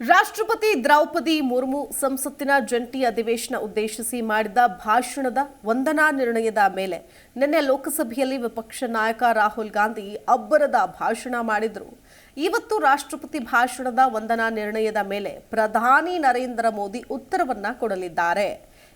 ರಾಷ್ಟ್ರಪತಿ ದ್ರೌಪದಿ ಮುರ್ಮು ಸಂಸತ್ತಿನ ಜಂಟಿ ಅಧಿವೇಶನ ಉದ್ದೇಶಿಸಿ ಮಾಡಿದ ಭಾಷಣದ ವಂದನಾ ನಿರ್ಣಯದ ಮೇಲೆ ನಿನ್ನೆ ಲೋಕಸಭೆಯಲ್ಲಿ ವಿಪಕ್ಷ ನಾಯಕ ರಾಹುಲ್ ಗಾಂಧಿ ಅಬ್ಬರದ ಭಾಷಣ ಮಾಡಿದರು. ಇವತ್ತು ರಾಷ್ಟ್ರಪತಿ ಭಾಷಣದ ವಂದನಾ ನಿರ್ಣಯದ ಮೇಲೆ ಪ್ರಧಾನಿ ನರೇಂದ್ರ ಮೋದಿ ಉತ್ತರವನ್ನ ಕೊಡಲಿದ್ದಾರೆ.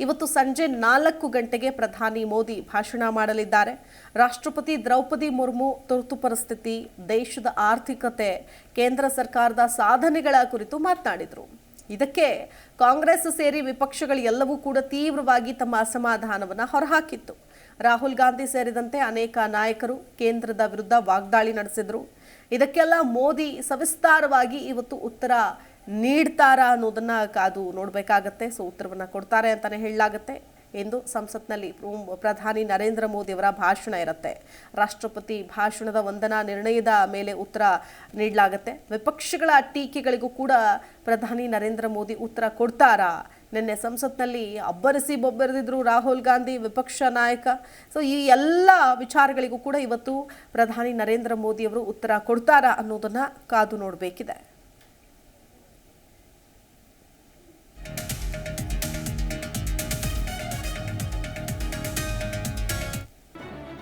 ಇವತ್ತು ಸಂಜೆ ನಾಲ್ಕು ಗಂಟೆಗೆ ಪ್ರಧಾನಿ ಮೋದಿ ಭಾಷಣ ಮಾಡಲಿದ್ದಾರೆ. ರಾಷ್ಟ್ರಪತಿ ದ್ರೌಪದಿ ಮುರ್ಮು ತುರ್ತು ಪರಿಸ್ಥಿತಿ, ದೇಶದ ಆರ್ಥಿಕತೆ, ಕೇಂದ್ರ ಸರ್ಕಾರದ ಸಾಧನೆಗಳ ಕುರಿತು ಮಾತನಾಡಿದರು. ಇದಕ್ಕೆ ಕಾಂಗ್ರೆಸ್ ಸೇರಿ ವಿಪಕ್ಷಗಳು ಎಲ್ಲವೂ ಕೂಡ ತೀವ್ರವಾಗಿ ತಮ್ಮ ಅಸಮಾಧಾನವನ್ನು ಹೊರಹಾಕಿತ್ತು. ರಾಹುಲ್ ಗಾಂಧಿ ಸೇರಿದಂತೆ ಅನೇಕ ನಾಯಕರು ಕೇಂದ್ರದ ವಿರುದ್ಧ ವಾಗ್ದಾಳಿ ನಡೆಸಿದರು. ಇದಕ್ಕೆಲ್ಲ ಮೋದಿ ಸವಿಸ್ತಾರವಾಗಿ ಇವತ್ತು ಉತ್ತರ ನೀಡ್ತಾರಾ ಅನ್ನೋದನ್ನ ಕಾದು ನೋಡಬೇಕಾಗತ್ತೆ. ಸೊ ಉತ್ತರವನ್ನು ಕೊಡ್ತಾರೆ ಅಂತಾನೆ ಹೇಳಲಾಗತ್ತೆ. ಎಂದು ಸಂಸತ್ನಲ್ಲಿ ಪ್ರಧಾನಿ ನರೇಂದ್ರ ಮೋದಿ ಅವರ ಭಾಷಣ ಇರುತ್ತೆ. ರಾಷ್ಟ್ರಪತಿ ಭಾಷಣದ ವಂದನಾ ನಿರ್ಣಯದ ಮೇಲೆ ಉತ್ತರ ನೀಡಲಾಗತ್ತೆ. ವಿಪಕ್ಷಗಳ ಟೀಕೆಗಳಿಗೂ ಕೂಡ ಪ್ರಧಾನಿ ನರೇಂದ್ರ ಮೋದಿ ಉತ್ತರ ಕೊಡ್ತಾರಾ? ನಿನ್ನೆ ಸಂಸತ್ನಲ್ಲಿ ಅಬ್ಬರಿಸಿ ಬೊಬ್ಬರಿದ್ರು ರಾಹುಲ್ ಗಾಂಧಿ, ವಿಪಕ್ಷ ನಾಯಕ. ಸೊ ಈ ಎಲ್ಲ ವಿಚಾರಗಳಿಗೂ ಕೂಡ ಇವತ್ತು ಪ್ರಧಾನಿ ನರೇಂದ್ರ ಮೋದಿ ಅವರು ಉತ್ತರ ಕೊಡ್ತಾರಾ ಅನ್ನೋದನ್ನ ಕಾದು ನೋಡಬೇಕಿದೆ.